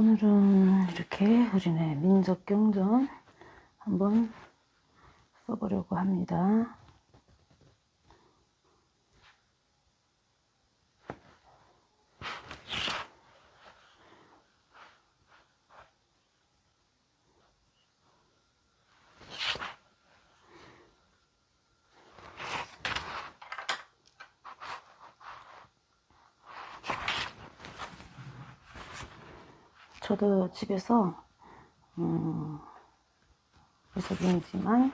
오늘은 이렇게 우리네 민족 경전 한번 써보려고 합니다. 저도 집에서 음, 해석이지만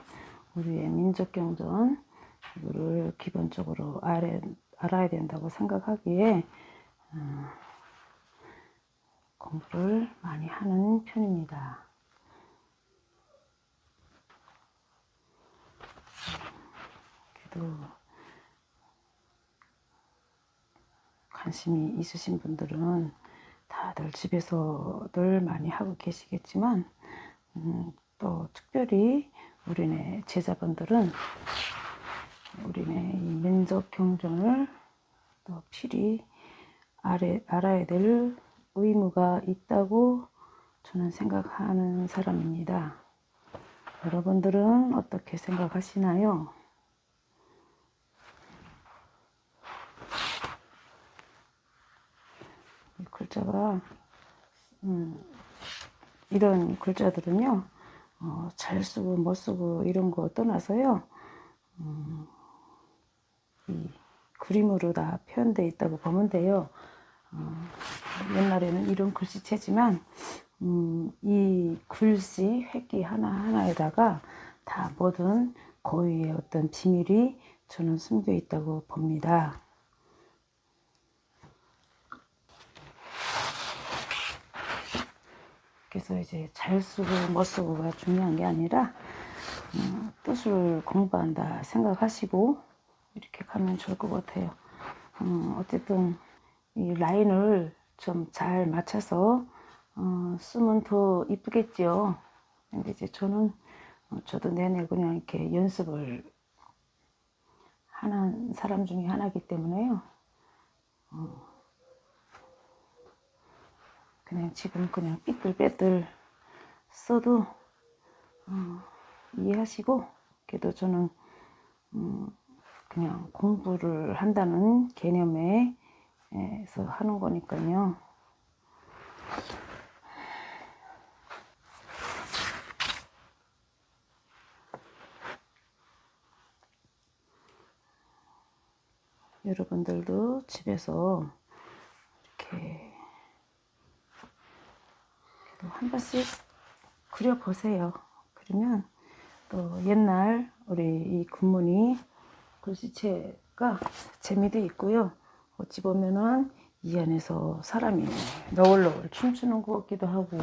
우리의 민족 경전 이거를 기본적으로 알아, 알아야 된다고 생각하기에 음, 공부를 많이 하는 편입니다. 그래도 관심이 있으신 분들은 다들 집에서들 많이 하고 계시겠지만 음, 또 특별히 우리네 제자분들은 우리네 이 민족 경전을 또 필히 알아, 알아야 될 의무가 있다고 저는 생각하는 사람입니다. 여러분들은 어떻게 생각하시나요? 이 글자가 음, 이런 글자들은요 어, 잘 쓰고 못 쓰고 이런 거 떠나서요 음, 이 그림으로 다 표현되어 있다고 보면 돼요 어, 옛날에는 이런 글씨체지만 음, 이 글씨 획기 하나하나에다가 다 모든 고유의 어떤 비밀이 저는 숨겨 있다고 봅니다. 그래서 이제 잘 쓰고 못 쓰고가 중요한 게 아니라 음, 뜻을 공부한다 생각하시고 이렇게 가면 좋을 것 같아요. 음, 어쨌든 이 라인을 좀 잘 맞춰서 어, 쓰면 더 이쁘겠지요. 근데 이제 저는 어, 저도 내내 그냥 이렇게 연습을 하는 사람 중에 하나이기 때문에요. 어, 그냥 지금 그냥 삐뚤빼뚤 써도 어, 이해하시고 그래도 저는 음, 그냥 공부를 한다는 개념에서 하는 거니까요. 여러분들도 집에서 이렇게 한 번씩 그려보세요. 그러면 또 옛날 우리 이 굿문이 글씨체가 재미도 있고요. 어찌 보면은 이 안에서 사람이 너울너울 춤추는 것 같기도 하고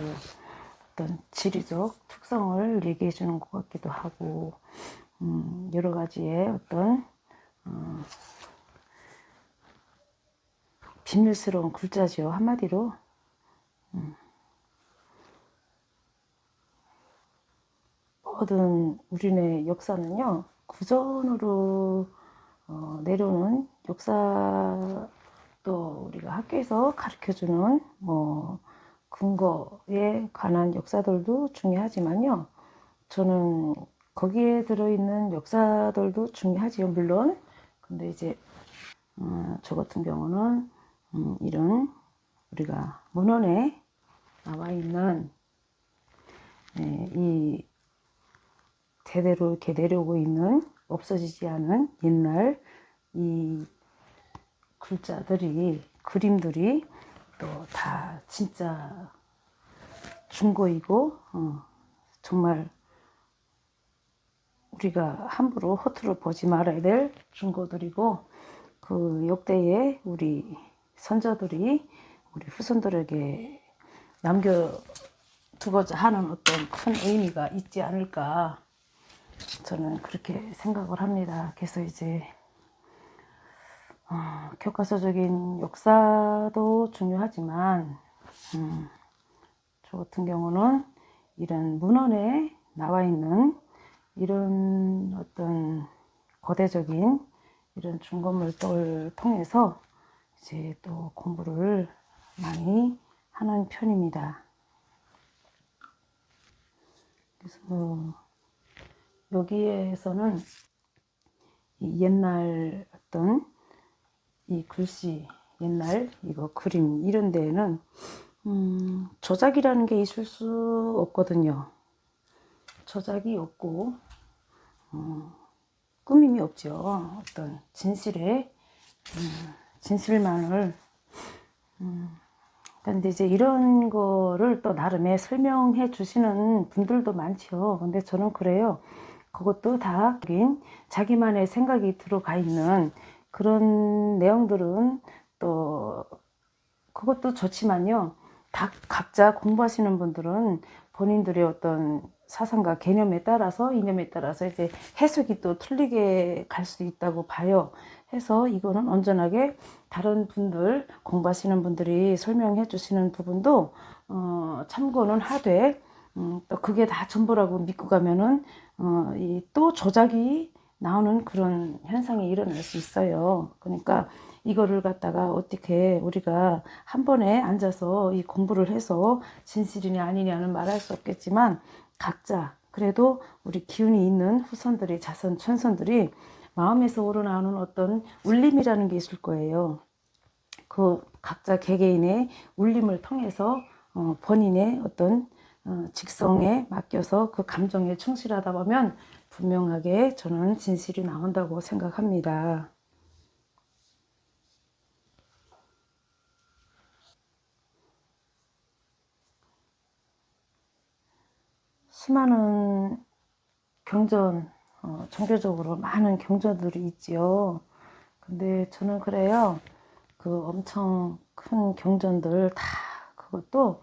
어떤 지리적 특성을 얘기해 주는 것 같기도 하고 음, 여러 가지의 어떤 어, 비밀스러운 글자죠 한마디로 음. 모든 우리네 역사는요 구전으로 어, 내려오는 역사 또 우리가 학교에서 가르쳐주는 뭐 근거에 관한 역사들도 중요하지만요 저는 거기에 들어있는 역사들도 중요하지요 물론. 근데 이제 어, 저 같은 경우는 음, 이런 우리가 문헌에 나와 있는 네, 이 대대로 이렇게 내려오고 있는 없어지지 않은 옛날 이 글자들이 그림들이 또 다 진짜 중고이고 어, 정말 우리가 함부로 허투루 보지 말아야 될 중고들이고 그 역대에 우리 선조들이 우리 후손들에게 남겨두고자 하는 어떤 큰 의미가 있지 않을까 저는 그렇게 생각을 합니다. 그래서 이제 어, 교과서적인 역사도 중요하지만 음, 저 같은 경우는 이런 문헌에 나와 있는 이런 어떤 거대적인 이런 중고물들을 통해서 이제 또 공부를 많이 하는 편입니다. 그래서 여기에서는 이 옛날 어떤 이 글씨 옛날 이거 그림 이런 데에는 음, 조작이라는 게 있을 수 없거든요. 조작이 없고 어, 꾸밈이 없죠. 어떤 진실의 음, 진실만을 음, 근데 이제 이런 거를 또 나름의 설명해 주시는 분들도 많죠. 근데 저는 그래요. 그것도 다 자기만의 생각이 들어가 있는 그런 내용들은 또 그것도 좋지만요. 다 각자 공부하시는 분들은 본인들의 어떤 사상과 개념에 따라서 이념에 따라서 이제 해석이 또 틀리게 갈 수 있다고 봐요. 해서 이거는 온전하게 다른 분들 공부하시는 분들이 설명해 주시는 부분도 어, 참고는 하되 음, 또 그게 다 전부라고 믿고 가면은 어, 이또 조작이 나오는 그런 현상이 일어날 수 있어요. 그러니까 이거를 갖다가 어떻게 우리가 한 번에 앉아서 이 공부를 해서 진실이냐 아니냐는 말할 수 없겠지만 각자 그래도 우리 기운이 있는 후손들이 자손 천손들이 마음에서 우러나오는 어떤 울림이라는 게 있을 거예요. 그 각자 개개인의 울림을 통해서 어, 본인의 어떤 어, 직성에 맡겨서 그 감정에 충실하다 보면 분명하게 저는 진실이 나온다고 생각합니다. 수많은 경전, 어, 종교적으로 많은 경전들이 있지요. 근데 저는 그래요. 그 엄청 큰 경전들 다 그것도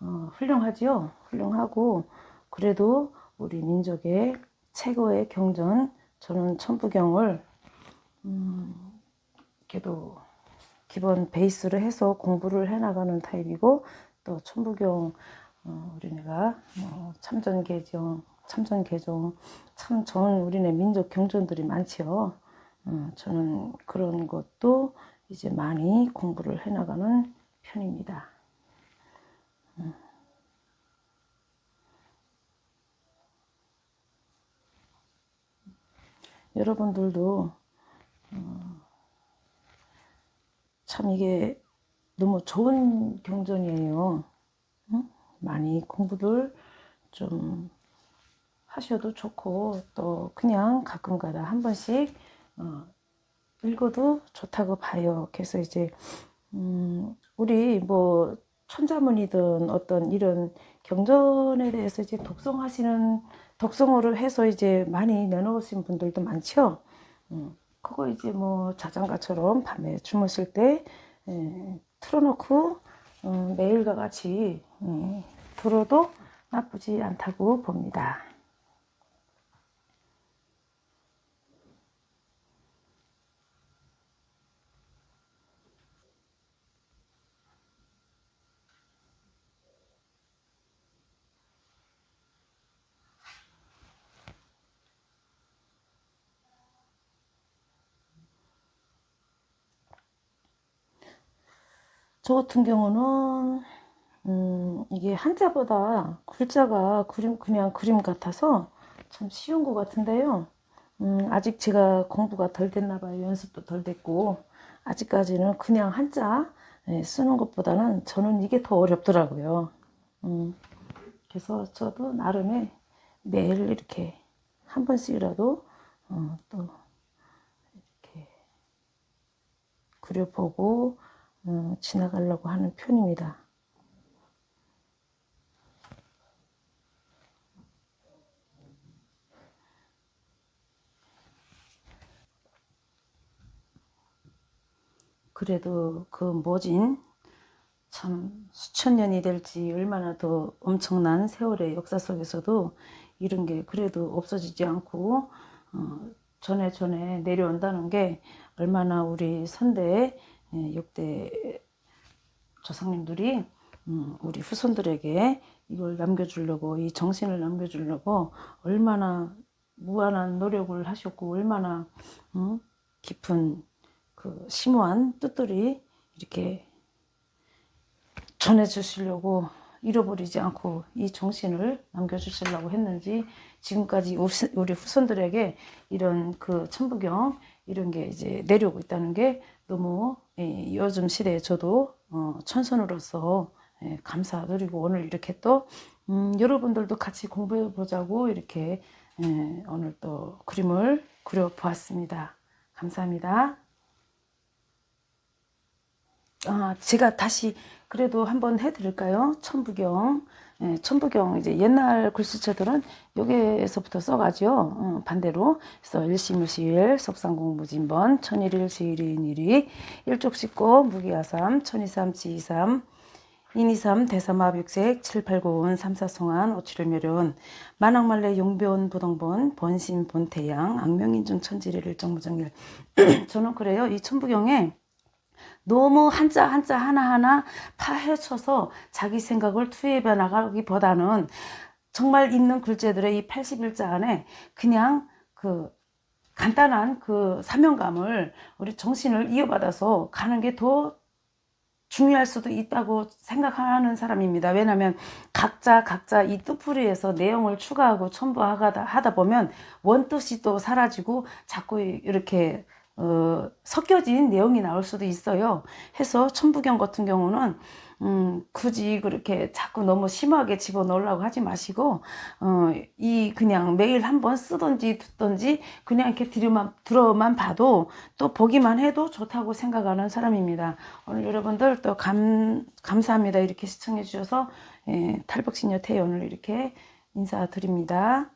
어, 훌륭하지요. 훌륭하고 그래도 우리 민족의 최고의 경전 저는 천부경을 음, 그래도 기본 베이스를 해서 공부를 해나가는 타입이고 또 천부경 어, 우리네가 뭐 참전개정, 참전개정 참 좋은 우리네 민족 경전들이 많지요. 어, 저는 그런 것도 이제 많이 공부를 해나가는 편입니다. 여러분들도 어, 참 이게 너무 좋은 경전이에요. 응? 많이 공부들 좀 하셔도 좋고 또 그냥 가끔가다 한 번씩 어, 읽어도 좋다고 봐요. 그래서 이제 음, 우리 뭐 천자문이든 어떤 이런 경전에 대해서 이제 독성하시는 독성어를 해서 이제 많이 내놓으신 분들도 많죠. 음, 그거 이제 뭐 자장가처럼 밤에 주무실 때 에, 틀어놓고 어, 매일과 같이 음, 들어도 나쁘지 않다고 봅니다. 저 같은 경우는 음, 이게 한자보다 글자가 그림 그냥 그림 같아서 참 쉬운 것 같은데요. 음, 아직 제가 공부가 덜 됐나 봐요. 연습도 덜 됐고 아직까지는 그냥 한자 예, 쓰는 것보다는 저는 이게 더 어렵더라고요. 음, 그래서 저도 나름의 매일 이렇게 한 번씩이라도 어, 또 이렇게 그려보고 어, 지나가려고 하는 편입니다. 그래도 그 모진 참 수천 년이 될지 얼마나 더 엄청난 세월의 역사 속에서도 이런 게 그래도 없어지지 않고 어, 전에 전에 내려온다는 게 얼마나 우리 선대 예, 역대 조상님들이 음, 우리 후손들에게 이걸 남겨주려고 이 정신을 남겨주려고 얼마나 무한한 노력을 하셨고 얼마나 음, 깊은 그 심오한 뜻들이 이렇게 전해 주시려고 잃어버리지 않고 이 정신을 남겨주시려고 했는지 지금까지 우리 후손들에게 이런 그 천부경 이런 게 이제 내려오고 있다는 게 너무 예, 요즘 시대에 저도 어, 천선으로서 예, 감사드리고 오늘 이렇게 또 음, 여러분들도 같이 공부해 보자고 이렇게 예, 오늘 또 그림을 그려 보았습니다. 감사합니다. 아, 제가 다시 그래도 한번 해드릴까요? 천부경. 예, 천부경 이제 옛날 글씨체들은 여기에서부터 써가죠. 어, 반대로. 그래서 일시무시일, 속상공무진번, 천일일, 시일인일이, 일족식고, 무기야삼, 천이삼, 지이삼, 인이삼, 대삼합육색, 칠팔고운, 삼사송한, 오칠일묘련, 만왕말래, 용변, 부동본, 번심, 본태양, 악명인중, 천지릴, 일정무정일. 저는 그래요. 이 천부경에 너무 한자 한자 하나하나 파헤쳐서 자기 생각을 투입해 나가기보다는 정말 있는 글자들의 이 81자 안에 그냥 그 간단한 그 사명감을 우리 정신을 이어받아서 가는 게 더 중요할 수도 있다고 생각하는 사람입니다. 왜냐하면 각자 각자 이 뜻풀이에서 내용을 추가하고 첨부하다 하다 보면 원뜻이 또 사라지고 자꾸 이렇게 어, 섞여진 내용이 나올 수도 있어요. 해서 천부경 같은 경우는 음, 굳이 그렇게 자꾸 너무 심하게 집어넣으려고 하지 마시고 어, 이 그냥 매일 한번 쓰던지 듣던지 그냥 이렇게 들어만, 들어만 봐도 또 보기만 해도 좋다고 생각하는 사람입니다. 오늘 여러분들 또 감, 감사합니다. 이렇게 시청해 주셔서 예, 탈북신여 태연을 이렇게 인사드립니다.